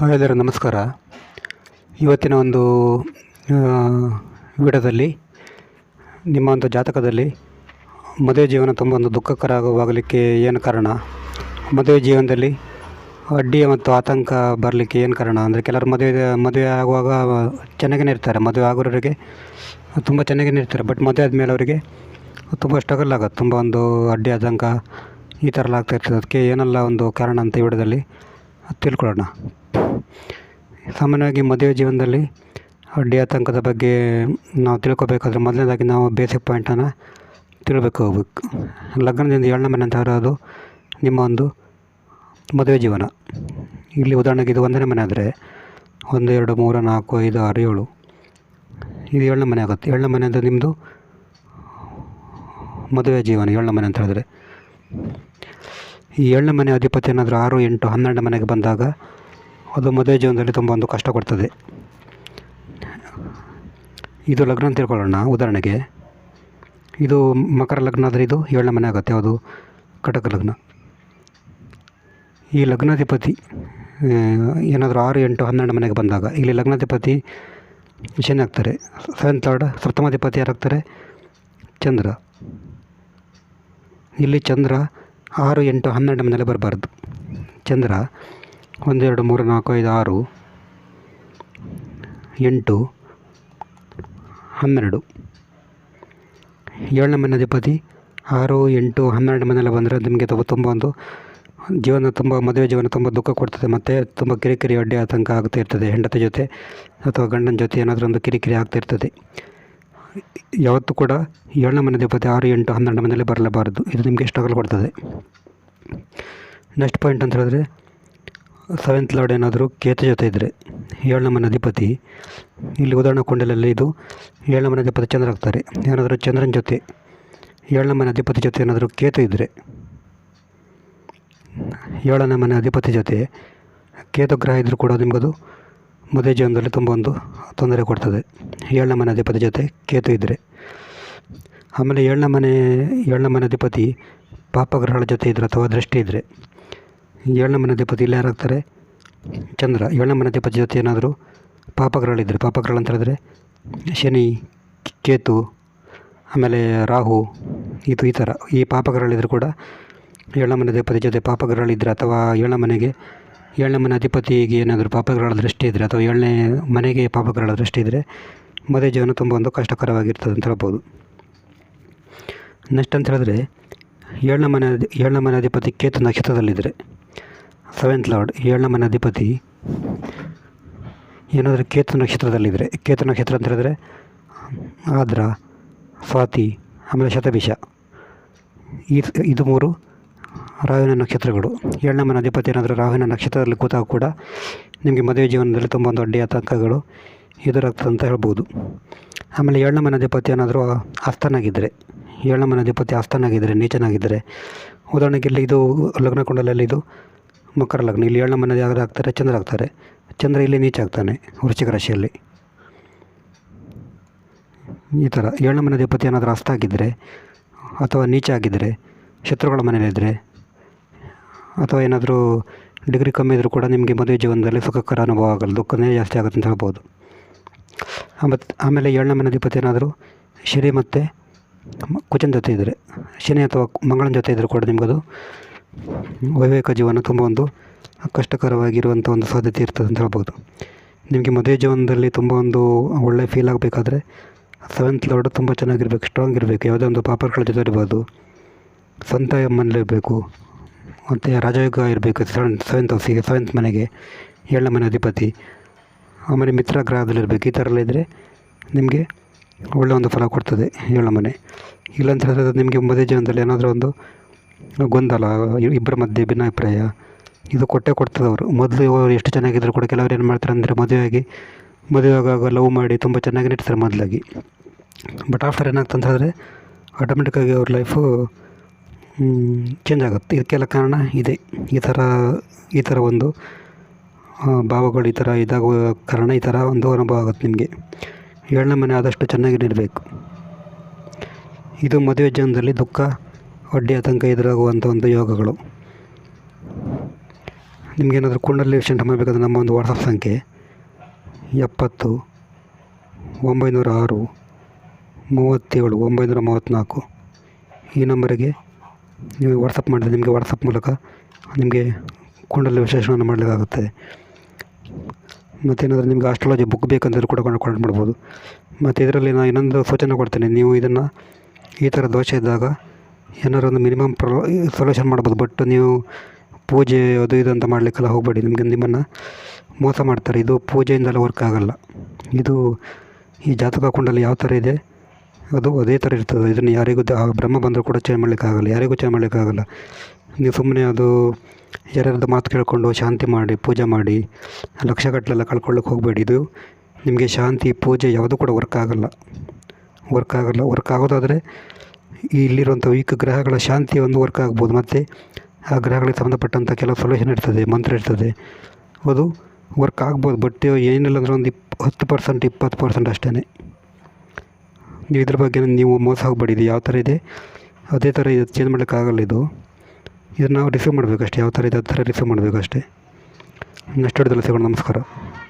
Hi ಎಲ್ಲರೂ ನಮಸ್ಕಾರ. ಇವತ್ತಿನ ಒಂದು ವಿಡದಲ್ಲಿ, ನಿಮ್ಮ ಒಂದು ಜಾತಕದಲ್ಲಿ ಮದುವೆ ಜೀವನ ತುಂಬ ಒಂದು ದುಃಖಕರವಾಗಲಿಕ್ಕೆ ಏನು ಕಾರಣ? ಮದುವೆ ಜೀವನದಲ್ಲಿ ಅಡ್ಡಿ ಮತ್ತು ಆತಂಕ ಬರಲಿಕ್ಕೆ ಏನು ಕಾರಣ? ಅಂದರೆ ಕೆಲವರು ಮದುವೆ ಮದುವೆ ಆಗುವಾಗ ಚೆನ್ನಾಗೇ ಇರ್ತಾರೆ, ಮದುವೆ ಆಗೋರಿಗೆ ತುಂಬ ಚೆನ್ನಾಗೇ ಇರ್ತಾರೆ, ಬಟ್ ಮದುವೆ ಆದಮೇಲೆ ಅವರಿಗೆ ತುಂಬ ಸ್ಟ್ರಗಲ್ ಆಗುತ್ತೆ, ತುಂಬ ಒಂದು ಅಡ್ಡಿ, ಆತಂಕ ಈ ಥರ ಎಲ್ಲ ಆಗ್ತಾ ಇರ್ತದೆ. ಅದಕ್ಕೆ ಏನೆಲ್ಲ ಒಂದು ಕಾರಣ ಅಂತ ಈ ವಿಡದಲ್ಲಿ ತಿಳ್ಕೊಳ್ಳೋಣ. ಸಾಮಾನ್ಯವಾಗಿ ಮದುವೆ ಜೀವನದಲ್ಲಿ ಅಡ್ಡಿ ಆತಂಕದ ಬಗ್ಗೆ ನಾವು ತಿಳ್ಕೊಬೇಕಾದ್ರೆ ಮೊದಲನೇದಾಗಿ ನಾವು ಬೇಸಿಕ್ ಪಾಯಿಂಟನ್ನು ತಿಳ್ಬೇಕು. ಹೋಗ್ಬೇಕು ಲಗ್ನದಿಂದ ಏಳನೇ ಮನೆ ಅಂತ ಇರೋದು ನಿಮ್ಮ ಒಂದು ಮದುವೆ ಜೀವನ. ಇಲ್ಲಿ ಉದಾಹರಣೆಗೆ ಇದು ಒಂದನೇ ಮನೆ ಆದರೆ ಒಂದು, ಎರಡು, ಮೂರು, ನಾಲ್ಕು, ಐದು, ಆರು, ಏಳು. ಇದು ಏಳನೇ ಮನೆ ಆಗುತ್ತೆ. ಏಳನೇ ಮನೆ ಅಂದರೆ ನಿಮ್ಮದು ಮದುವೆ ಜೀವನ ಏಳನೇ ಮನೆ ಅಂತ ಹೇಳಿದ್ರೆ. ಈ ಏಳನೇ ಮನೆ ಅಧಿಪತಿ ಏನಾದರೂ ಆರು, ಎಂಟು, ಹನ್ನೆರಡು ಮನೆಗೆ ಬಂದಾಗ ಅದು ಮದುವೆ ಜೀವನದಲ್ಲಿ ತುಂಬ ಒಂದು ಕಷ್ಟ ಕೊಡ್ತದೆ. ಇದು ಲಗ್ನ ಅಂತ ತಿಳ್ಕೊಳ್ಳೋಣ, ಉದಾಹರಣೆಗೆ. ಇದು ಮಕರ ಲಗ್ನ ಆದರೆ ಇದು ಏಳನೇ ಮನೆ ಆಗುತ್ತೆ ಅದು ಕಟಕ ಲಗ್ನ. ಈ ಲಗ್ನಾಧಿಪತಿ ಏನಾದರೂ ಆರು, ಎಂಟು, ಹನ್ನೆರಡು ಮನೆಗೆ ಬಂದಾಗ, ಇಲ್ಲಿ ಲಗ್ನಾಧಿಪತಿ ಶನಿ ಆಗ್ತಾರೆ. ಸೆವೆಂತ್ ಲಾರ್ಡ್, ಸಪ್ತಮಾಧಿಪತಿ ಯಾರಾಗ್ತಾರೆ ಚಂದ್ರ. ಇಲ್ಲಿ ಚಂದ್ರ ಆರು, ಎಂಟು, ಹನ್ನೆರಡು ಮನೇಲಿ ಬರಬಾರ್ದು. ಚಂದ್ರ ಒಂದೆರಡು ಮೂರು ನಾಲ್ಕು ಐದು ಆರು ಎಂಟು ಹನ್ನೆರಡು. ಏಳನೇ ಮನೆ ಅಧಿಪತಿ, ಆರು, ಎಂಟು, ಹನ್ನೆರಡು ಮನೆಯಲ್ಲಿ ಬಂದರೆ ನಿಮಗೆ ತುಂಬ ತುಂಬ ಒಂದು ಜೀವನ ತುಂಬ, ಮದುವೆ ಜೀವನ ತುಂಬ ದುಃಖ ಕೊಡ್ತದೆ ಮತ್ತು ತುಂಬ ಕಿರಿಕಿರಿ ಅಡ್ಡಿ ಆತಂಕ ಆಗ್ತಾ ಇರ್ತದೆ. ಹೆಂಡತಿ ಜೊತೆ ಅಥವಾ ಗಂಡನ ಜೊತೆ ಏನಾದರೂ ಒಂದು ಕಿರಿಕಿರಿ ಆಗ್ತಾ ಇರ್ತದೆ. ಯಾವತ್ತೂ ಕೂಡ ಏಳನೇ ಮನೆ ಅಧಿಪತಿ, ಆರು, ಎಂಟು, ಹನ್ನೆರಡು ಮನೆಯಲ್ಲಿ ಬರಲೇಬಾರದು ಇದು ನಿಮಗೆ ಸ್ಟ್ರಗಲ್ ಕೊಡ್ತದೆ. ನೆಕ್ಸ್ಟ್ ಪಾಯಿಂಟ್ ಅಂತ ಹೇಳಿದ್ರೆ ಸೆವೆಂತ್ ಲಾರ್ಡ್ ಏನಾದರೂ ಕೇತು ಜೊತೆ ಇದ್ದರೆ ಏಳನೇ ಮನೆ ಅಧಿಪತಿ, ಇಲ್ಲಿ ಉದಾಹರಣೆ ಕೊಂಡಲಲ್ಲಿ ಇದು, ಏಳನೇ ಮನೆ ಅಧಿಪತಿ ಚಂದ್ರ ಆಗ್ತಾರೆ. ಏನಾದರೂ ಚಂದ್ರನ ಜೊತೆ, ಏಳನೇ ಮನೆ ಅಧಿಪತಿ ಜೊತೆ ಏನಾದರೂ ಕೇತು ಇದ್ದರೆ ಏಳನೇ ಮನೆ ಅಧಿಪತಿ ಜೊತೆ ಕೇತು ಗ್ರಹ ಇದ್ದರೂ ಕೂಡ ನಿಮಗದು ಮದುವೆ ಜೀವನದಲ್ಲಿ ತುಂಬ ಒಂದು ತೊಂದರೆ ಕೊಡ್ತದೆ. ಏಳನೇ ಮನೆ ಅಧಿಪತಿ ಜೊತೆ ಕೇತು ಇದ್ದರೆ ಆಮೇಲೆ ಏಳನೇ ಮನೆ ಏಳನೇ ಮನೆ ಅಧಿಪತಿ ಪಾಪಗ್ರಹಗಳ ಜೊತೆ ಇದ್ದರೆ ಅಥವಾ ದೃಷ್ಟಿ ಇದ್ದರೆ ಏಳನೇ ಮನೆ ಅಧಿಪತಿ ಇಲ್ಲಿ ಯಾರಾಗ್ತಾರೆ ಚಂದ್ರ, ಏಳನೇ ಮನೆ ಅಧಿಪತಿ ಜೊತೆ ಏನಾದರೂ ಪಾಪಗ್ರಹಗಳಿದ್ದರೆ ಪಾಪಗ್ರಹಗಳು ಅಂತ ಹೇಳಿದ್ರೆ, ಶನಿ, ಕೇತು, ಆಮೇಲೆ ರಾಹು ಇದು ಈ ಥರ, ಈ ಪಾಪಗ್ರಹಗಳಿದ್ದರೂ ಕೂಡ ಏಳನೇ ಮನೆ ಅಧಿಪತಿ ಜೊತೆ ಪಾಪಗ್ರಹಗಳಿದ್ದರೆ ಅಥವಾ ಏಳನೇ ಮನೆಗೆ, ಏಳನೇ ಮನೆ ಅಧಿಪತಿಗೆ ಏನಾದರೂ ಪಾಪಗ್ರಹಗಳ ದೃಷ್ಟಿ ಇದ್ದರೆ ಅಥವಾ ಏಳನೇ ಮನೆಗೆ ಪಾಪಗ್ರಹಗಳ ದೃಷ್ಟಿ ಇದ್ದರೆ ಮದುವೆ ಜೀವನ ತುಂಬ ಒಂದು ಕಷ್ಟಕರವಾಗಿರ್ತದೆ ಅಂತ ಹೇಳ್ಬೋದು. ನೆಕ್ಸ್ಟ್ ಅಂತ ಹೇಳಿದ್ರೆ, ಏಳನೇ ಮನೆ ಏಳನೇ ಮನೆ ಅಧಿಪತಿ ಕೇತು ನಕ್ಷತ್ರದಲ್ಲಿದ್ದರೆ ಸೆವೆಂತ್ ಲಾರ್ಡ್, ಏಳನೇ ಮನೆ ಅಧಿಪತಿ ಏನಾದರೂ ಕೇತು ನಕ್ಷತ್ರದಲ್ಲಿದ್ದರೆ ಕೇತು ನಕ್ಷತ್ರ ಅಂತ ಹೇಳಿದ್ರೆ, ಆದ್ರ, ಸ್ವಾತಿ, ಆಮೇಲೆ ಶತಭಿಷ. ಈ ಇದು ಮೂರು ರಾಹುವಿನ ನಕ್ಷತ್ರಗಳು ಏಳನೇ ಮನೆ ಅಧಿಪತಿ ಏನಾದರೂ ರಾಹುವಿನ ನಕ್ಷತ್ರದಲ್ಲಿ ಕೂತಾಗ ಕೂಡ ನಿಮಗೆ ಮದುವೆ ಜೀವನದಲ್ಲಿ ತುಂಬ ಒಂದು ಅಡ್ಡಿ ಆತಂಕಗಳು ಎದುರಾಗ್ತದೆ ಅಂತ ಹೇಳ್ಬೋದು. ಆಮೇಲೆ ಏಳನೇ ಮನೆ ಅಧಿಪತಿ ಏನಾದರೂ ಅಸ್ತನಾಗಿದ್ದರೆ ಏಳನೇ ಮನೆ ಅಧಿಪತಿ ಅಸ್ತನಾಗಿದ್ದರೆ ನೀಚನಾಗಿದ್ದರೆ ಉದಾಹರಣೆಗೆ ಇಲ್ಲಿ ಇದು ಲಗ್ನ ಕೊಂಡಲಲ್ಲಿ ಇದು ಮಕರ ಲಗ್ನ. ಇಲ್ಲಿ ಏಳನೇ ಮನೆ ಯಾರು ಆಗ್ತಾರೆ, ಚಂದ್ರ ಆಗ್ತಾರೆ. ಚಂದ್ರ ಇಲ್ಲಿ ನೀಚ ಆಗ್ತಾನೆ, ವೃಶ್ಚಿಕ ರಾಶಿಯಲ್ಲಿ. ಈ ಥರ ಏಳನೇ ಮನೆ ಅಧಿಪತಿ ಏನಾದರೂ ಅಸ್ತ ಆಗಿದ್ದರೆ ಅಥವಾ ನೀಚ ಆಗಿದ್ದರೆ ಶತ್ರುಗಳ ಮನೆಯಲ್ಲಿದ್ದರೆ ಅಥವಾ ಏನಾದರೂ ಡಿಗ್ರಿ ಕಮ್ಮಿ ಇದ್ದರೂ ಕೂಡ ನಿಮಗೆ ಮದುವೆ ಜೀವನದಲ್ಲಿ ಸುಖಕರ ಅನುಭವ ಆಗಲ್ಲ ದುಃಖನೇ ಜಾಸ್ತಿ ಆಗುತ್ತೆ ಅಂತ ಹೇಳ್ಬೋದು. ಮತ್ತು ಆಮೇಲೆ ಏಳನೇ ಮನೆ ಅಧಿಪತಿ ಏನಾದರೂ ಶನಿ ಮತ್ತು ಕುಚನ ಜೊತೆ ಇದ್ದರೆ ಶನಿ ಅಥವಾ ಮಂಗಳನ ಜೊತೆ ಇದ್ದರೂ ಕೂಡ ನಿಮಗದು ವೈವಾಹಿಕ ಜೀವನ ತುಂಬ ಒಂದು ಕಷ್ಟಕರವಾಗಿರುವಂಥ ಒಂದು ಸಾಧ್ಯತೆ ಇರ್ತದೆ ಅಂತ ಹೇಳ್ಬೋದು. ನಿಮಗೆ ಮದುವೆ ಜೀವನದಲ್ಲಿ ತುಂಬ ಒಂದು ಒಳ್ಳೆ ಫೀಲ್ ಆಗಬೇಕಾದ್ರೆ ಸೆವೆಂತ್ ಲಾರ್ಡ್ ತುಂಬ ಚೆನ್ನಾಗಿರ್ಬೇಕು ಸ್ಟ್ರಾಂಗ್ ಇರಬೇಕು. ಯಾವುದೇ ಒಂದು ಪಾಪರ್ಗಳ ಜೊತೆ ಇರ್ಬೋದು. ಸ್ವಂತ ಮನೇಲಿರಬೇಕು ಮತ್ತು ರಾಜಯೋಗ ಇರಬೇಕು ಸೆವೆನ್ ಸೆವೆಂತ್ ಹೌಸಿಗೆ ಸೆವೆಂತ್ ಮನೆಗೆ, ಏಳನೇ ಮನೆ ಅಧಿಪತಿ. ಆಮೇಲೆ ಮಿತ್ರ ಗ್ರಹದಲ್ಲಿರಬೇಕು ಈ ಥರ ಎಲ್ಲ ಇದ್ದರೆ ನಿಮಗೆ ಒಳ್ಳೆಯ ಒಂದು ಫಲ ಕೊಡ್ತದೆ ಏಳನೇ ಮನೆ. ಇಲ್ಲಾಂತ ಹೇಳಿದ್ರೆ ನಿಮಗೆ ಮದುವೆ ಜೀವನದಲ್ಲಿ ಏನಾದರೂ ಒಂದು ಗೊಂದಲ ಇಬ್ಬರ ಮಧ್ಯೆ ಭಿನ್ನಾಭಿಪ್ರಾಯ ಇದು ಕೊಟ್ಟೇ ಕೊಡ್ತದೆ ಅವರು ಮೊದಲು ಇವರು ಎಷ್ಟು ಚೆನ್ನಾಗಿದ್ರು ಕೂಡ ಕೆಲವರು ಏನು ಮಾಡ್ತಾರೆ ಅಂದರೆ ಮದುವೆಯಾಗಿ ಮದುವೆ ಆಗುವಾಗ ಲವ್ ಮಾಡಿ ತುಂಬ ಚೆನ್ನಾಗಿ ಇರ್ತಾರೆ ಮೊದಲಾಗಿ. ಬಟ್ ಆಫ್ಟರ್ ಹೇಳಿದ್ರೆ ಆಟೋಮೆಟಿಕ್ಕಾಗಿ ಅವ್ರ ಲೈಫು ಚೇಂಜ್ ಆಗುತ್ತೆ. ಇದಕ್ಕೆಲ್ಲ ಕಾರಣ ಇದೆ. ಈ ಥರ ಈ ಥರ ಒಂದು ಭಾವಗಳು ಈ ಥರ ಇದಾಗುವ ಕಾರಣ ಈ ಥರ ಒಂದು ಅನುಭವ ಆಗುತ್ತೆ ನಿಮಗೆ. ಏಳನೇ ಮನೆ ಆದಷ್ಟು ಚೆನ್ನಾಗಿ ಇರಬೇಕು. ಇದು ಮದುವೆ ಜೀವನದಲ್ಲಿ ದುಃಖ ಅಡ್ಡಿ ಆತಂಕ ಎದುರಾಗುವಂಥ ಒಂದು ಯೋಗಗಳು. ನಿಮಗೇನಾದರೂ ಕುಂಡಲಿ ವಿಷಯ ಮಾಡಬೇಕಾದ್ರೆ ನಮ್ಮ ಒಂದು ವಾಟ್ಸಪ್ ಸಂಖ್ಯೆ ಎಪ್ಪತ್ತು ಒಂಬೈನೂರ ಆರು ಮೂವತ್ತೇಳು ಒಂಬೈನೂರ ಮೂವತ್ತ್ನಾಲ್ಕು. ಈ ನಂಬರಿಗೆ ನೀವು ವಾಟ್ಸಪ್ ಮಾಡಿದರೆ ನಿಮಗೆ ವಾಟ್ಸಪ್ ಮೂಲಕ ನಿಮಗೆ ಕುಂಡಲಿ ವಿಶೇಷಣವನ್ನು ಮಾಡಲಿಕ್ಕಾಗುತ್ತೆ. ಮತ್ತೇನಾದರೂ ನಿಮಗೆ ಆಸ್ಟ್ರಾಲಜಿ ಬುಕ್ ಬೇಕಂದ್ರೆ ಕೂಡ ಕಾಂಟ್ಯಾಕ್ಟ್ ಮಾಡ್ಬೋದು. ಮತ್ತು ಇದರಲ್ಲಿ ನಾನು ಇನ್ನೊಂದು ಸೂಚನೆ ಕೊಡ್ತೇನೆ. ನೀವು ಇದನ್ನು ಈ ಥರ ದೋಷ ಇದ್ದಾಗ ಏನಾದ್ರು ಒಂದು ಮಿನಿಮಮ್ ಪ್ರೊ ಸೊಲ್ಯೂಷನ್ ಮಾಡ್ಬೋದು. ಬಟ್ ನೀವು ಪೂಜೆ ಅದು ಇದು ಅಂತ ಮಾಡಲಿಕ್ಕೆಲ್ಲ ಹೋಗಬೇಡಿ. ನಿಮಗೆ ನಿಮ್ಮನ್ನು ಮೋಸ ಮಾಡ್ತಾರೆ. ಇದು ಪೂಜೆಯಿಂದೆಲ್ಲ ವರ್ಕ್ ಆಗೋಲ್ಲ. ಇದು ಈ ಜಾತಕ ಕುಂಡಲ್ಲಿ ಯಾವ ಥರ ಇದೆ? ಅದು ಅದೇ ಥರ ಇರ್ತದೆ. ಇದನ್ನು ಯಾರಿಗೂ ಬ್ರಹ್ಮ ಬಂದರೂ ಕೂಡ ಚೇಂಜ್ ಮಾಡಲಿಕ್ಕಾಗಲ್ಲ ಯಾರಿಗೂ ಚೇಂಜ್ ಮಾಡಲಿಕ್ಕಾಗಲ್ಲ ನೀವು ಸುಮ್ಮನೆ ಅದು ಯಾರ್ಯಾರದ ಮಾತು ಕೇಳಿಕೊಂಡು ಶಾಂತಿ ಮಾಡಿ, ಪೂಜೆ ಮಾಡಿ, ಲಕ್ಷಗಟ್ಟಲೆಲ್ಲ ಕಳ್ಕೊಳ್ಳೋಕೆ ಹೋಗಬೇಡಿ. ಇದು ನಿಮಗೆ ಶಾಂತಿ, ಪೂಜೆ ಯಾವುದೂ ಕೂಡ ವರ್ಕ್ ಆಗೋಲ್ಲ. ವರ್ಕ್ ಆಗೋಲ್ಲ. ವರ್ಕ್ ಆಗೋದಾದರೆ ಇಲ್ಲಿರುವಂಥ ವೀಕ್ ಗ್ರಹಗಳ ಶಾಂತಿ ಒಂದು ವರ್ಕ್ ಆಗ್ಬೋದು. ಮತ್ತು ಆ ಗ್ರಹಗಳಿಗೆ ಸಂಬಂಧಪಟ್ಟಂಥ ಕೆಲವು ಸೊಲ್ಯೂಷನ್ ಇರ್ತದೆ, ಮಂತ್ರ ಇರ್ತದೆ. ಅದು ವರ್ಕ್ ಆಗ್ಬೋದು, ಬಟ್ ಏನಿಲ್ಲ ಅಂದರೆ ಒಂದು ಇಪ್, ಹತ್ತು ಪರ್ಸೆಂಟ್, ಇಪ್ಪತ್ತು ಪರ್ಸೆಂಟ್ ಅಷ್ಟೇ ನೀವು ಇದ್ರ ಬಗ್ಗೆ ನೀವು ಮೋಸ ಹೋಗ್ಬೇಡಿ ಇದು ಯಾವ ಥರ ಇದೆ? ಅದೇ ಥರ ಇದು ಚೇಂಜ್ ಮಾಡೋಕ್ಕಾಗಲ್ಲ ಇದು. ಇದನ್ನು ನಾವು ರಿಸೀವ್ ಮಾಡಬೇಕಷ್ಟೇ, ಯಾವ ಥರ ಇದೆ ಆ ಥರ ರಿಸೀವ್ ಮಾಡಬೇಕಷ್ಟೇ. ನೆಕ್ಸ್ಟ್ ವಿಡಿಯೋದಲ್ಲಿ ಸಿಗೋಣ, ನಮಸ್ಕಾರ.